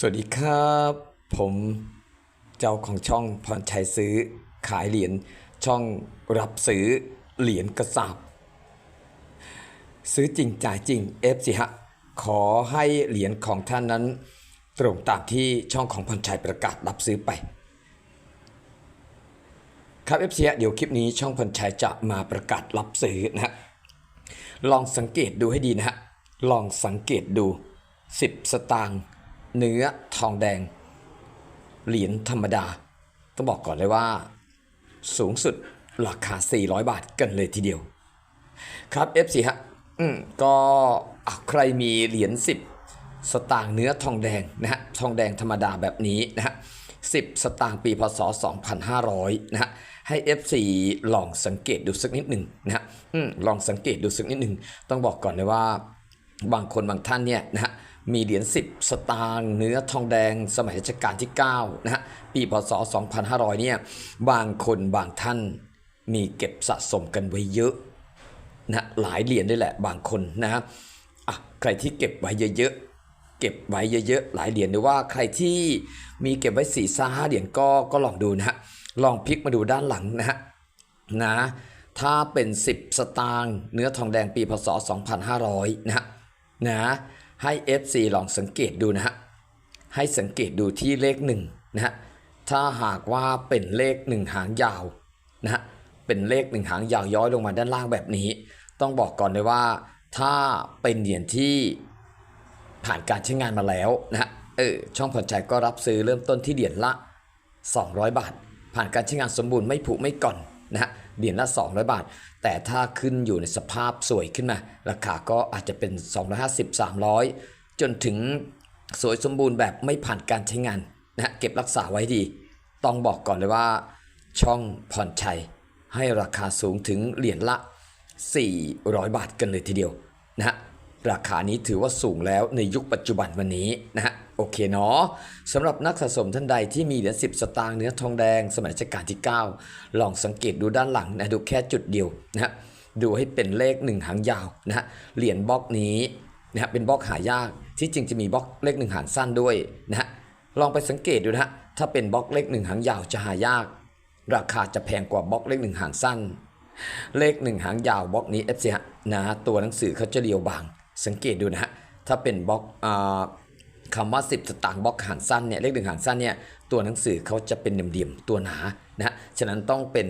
สวัสดีครับ ผมเจ้าของช่องพรชัยซื้อขายเหรียญช่องรับซื้อเหรียญกระสาบซื้อจริงจ่ายจริงเอฟสิฮะขอให้เหรียญของท่านนั้น ตรงตามที่ช่องของพรชัยประกาศรับซื้อไป ครับเอฟซีเดี๋ยวคลิปนี้ช่องพรชัยจะมาประกาศรับซื้อนะฮะลองสังเกตดูให้ดีนะฮะลองสังเกตดู 10 สตางค์ เนื้อทองแดง เหรียญธรรมดา ต้องบอกก่อนเลยว่า สูงสุดราคา 400 บาทกันเลยทีเดียว ครับ FC ฮะอืมก็ใครมีเหรียญ10 สตางค์เนื้อทองแดงนะฮะทองแดงธรรมดาแบบนี้นะฮะ10 สตางค์ปีพศ 2500 นะฮะให้ FC ลองสังเกตดูสักนิดหนึ่งนะฮะอืมลองสังเกตดูสักนิดหนึ่งต้องบอกก่อนเลยว่า บางคนบางท่านเนี่ยนะฮะมีเหรียญ10 สตางค์เนื้อทองแดงสมัยรัชกาลที่9นะฮะปีพศ 2500เนี่ยบางคนบางท่านมีเก็บสะสมกันไว้เยอะนะหลายเหรียญด้วยแหละบางคนนะอะใครที่เก็บไว้เยอะๆเก็บไว้เยอะๆหลายเหรียญหรือว่าใครที่มีเก็บไว้สี่ซ่าห้าเหรียญก็ก็ลองดูนะฮะลองพลิกมาดูด้านหลังนะฮะนะถ้าเป็น 10 สตางค์เนื้อทองแดงปีพศ 2500นะฮะ นะให้ FC ลองสังเกตดูนะฮะให้สังเกตดูที่เลขหนึ่งนะฮะถ้าหากว่าเป็นเลขหนึ่งหางยาวนะฮะเป็นเลขหนึ่งหางยาวย้อยลงมาด้านล่างแบบนี้ ต้องบอกก่อนเลยว่า ถ้าเป็นเหรียญที่ผ่านการใช้งานมาแล้วนะฮะเออช่องผ่อนใจก็รับซื้อเริ่มต้นที่เหรียญละ 200 บาท ผ่านการใช้งานสมบูรณ์ไม่ผุไม่ก่อนนะฮะ เหรียญละ 200 บาท แต่ถ้าขึ้นอยู่ในสภาพสวยขึ้นมา ราคาก็อาจจะเป็น 250 300 จนถึงสวยสมบูรณ์แบบไม่ผ่านการใช้งานนะเก็บรักษาไว้ดี ต้องบอกก่อนเลยว่า ช่องผ่อนชัย ให้ราคาสูงถึงเหรียญละ 400 บาทกันเลยทีเดียวนะฮะ ราคานี้ถือว่าสูงแล้วในยุคปัจจุบันวันนี้นะฮะโอเคเนาะสำหรับนักสะสมท่านใดที่มีเหรียญ10 สตางค์เนื้อทองแดง สมัยรัชกาลที่ 9 ลองสังเกตดูด้านหลังนะดูแค่จุดเดียวนะฮะดูให้เป็นเลขหนึ่งหางยาวนะฮะเหรียญบล็อกนี้นะฮะเป็นบล็อกหายากที่จริงจะมีบล็อกเลขหนึ่งหางสั้นด้วยนะฮะลองไปสังเกตดูนะฮะถ้าเป็นบล็อกเลขหนึ่งหางยาวจะหายาก ราคาจะแพงกว่าบล็อกเลขหนึ่งหางสั้น เลขหนึ่งหางยาวบล็อกนี้ FC ฮะนะตัวหนังสือเขาจะเรียวบาง สังเกตดูนะฮะถ้าเป็นบล็อกอคำว่า 10 สตางค์บล็อกหางสั้นเนี่ยเลขหนึ่งหางสั้นเนี่ยตัวหนังสือเขาจะเป็นเดี่ยมๆตัวหนานะฮะฉะนั้นต้องเป็น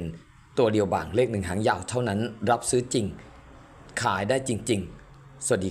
ตัวเดียวบางเลขหนึ่งหางยาวเท่านั้นรับซื้อจริง ขายได้จริง ๆ สวัสดี